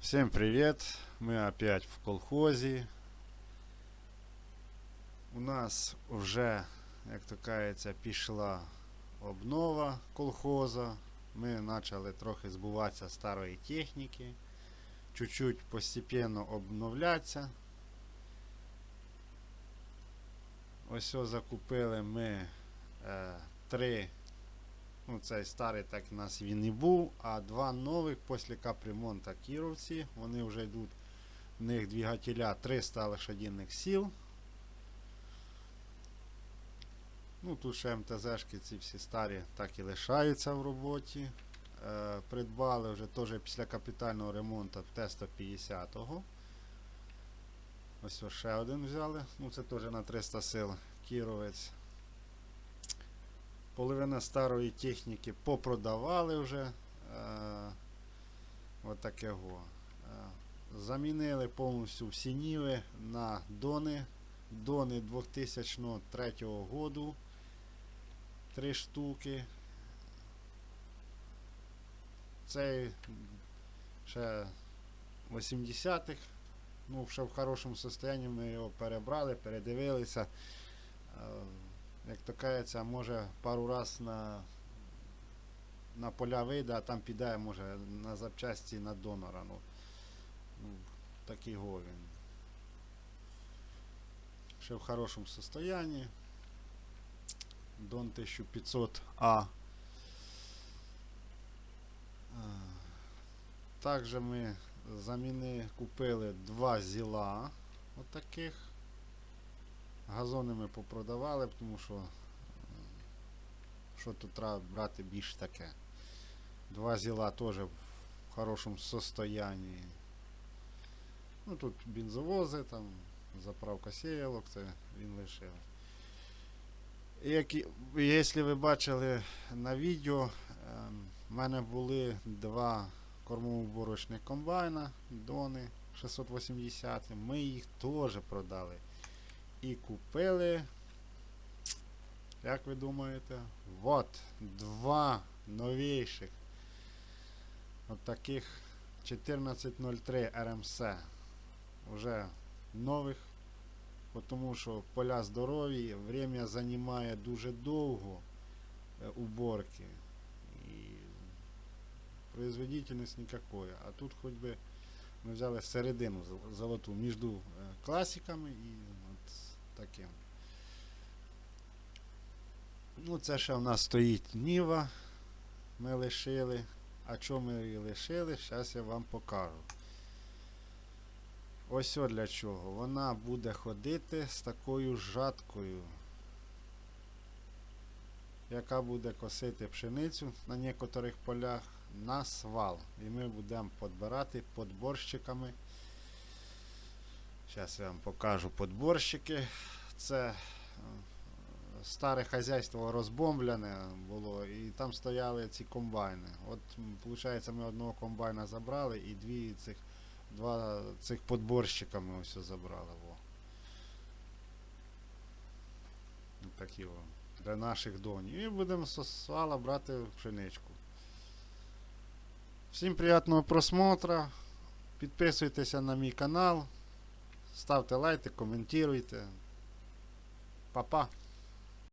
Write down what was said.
Всем привет! Мы опять в колхозі. У нас вже, як то кажеться, пішла обнова колхоза. Ми почали трохи збуватися старої техніки. Чуть-чуть постепенно обновлятися. Ось ось закупили ми е, три Ну, цей старий так у нас він і був, а два нових після капремонта кіровці. Вони вже йдуть, в них двигателя 300 лошадиних сил. Ну, тут ще МТЗшки ці всі старі так і лишаються в роботі. Е, придбали вже теж після капітального ремонту Т-150. Ось ось ще один взяли. Ну, це теж на 300 сил кіровець. Половина старої техніки попродавали вже. Е, от. Е, замінили повністю всі ніви на дони. Дони 2003 году. Три штуки. Цей ще 80-х. Ну, ще в хорошому стані ми його перебрали, передивилися. Е, як то кажеться, може пару раз на на поля вийде, а там піде, може, на запчасті на донора. Ну, ну такий говін. Ще в хорошому состоянні. Дон 1500А. Також ми заміни купили два зіла отаких. Газони ми попродавали, тому що що тут треба брати більш таке. Два зіла теж в хорошому состоянні. Ну тут бензовози, там заправка сіялок, це він лишив. Як, якщо ви бачили на відео, ем, в мене були два кормоуборочних комбайна, Дони 680, ми їх теж продали. І купили. Як ви думаєте? Вот, два новіших. От таких 1403 РМС. Уже нових. Тому що поля здорові, время займає дуже довго е, уборки. І производительність никакої. А тут хоч би ми взяли середину золоту між е, класиками і от таким. Ну, це ще в нас стоїть Ніва. Ми лишили. А чому ми її лишили, зараз я вам покажу. Ось о для чого. Вона буде ходити з такою жаткою, яка буде косити пшеницю на некоторих полях на свал. І ми будемо підбирати подборщиками. Зараз я вам покажу подборщики. Це е, старе хазяйство розбомблене було, і там стояли ці комбайни. От, виходить, ми одного комбайна забрали і дві цих, два цих подборщика ми ось забрали. Во. Такі о, для наших донів. І будемо з брати пшеничку. Всім приятного просмотра. Підписуйтеся на мій канал. Ставте лайки, коментуйте. Па-па.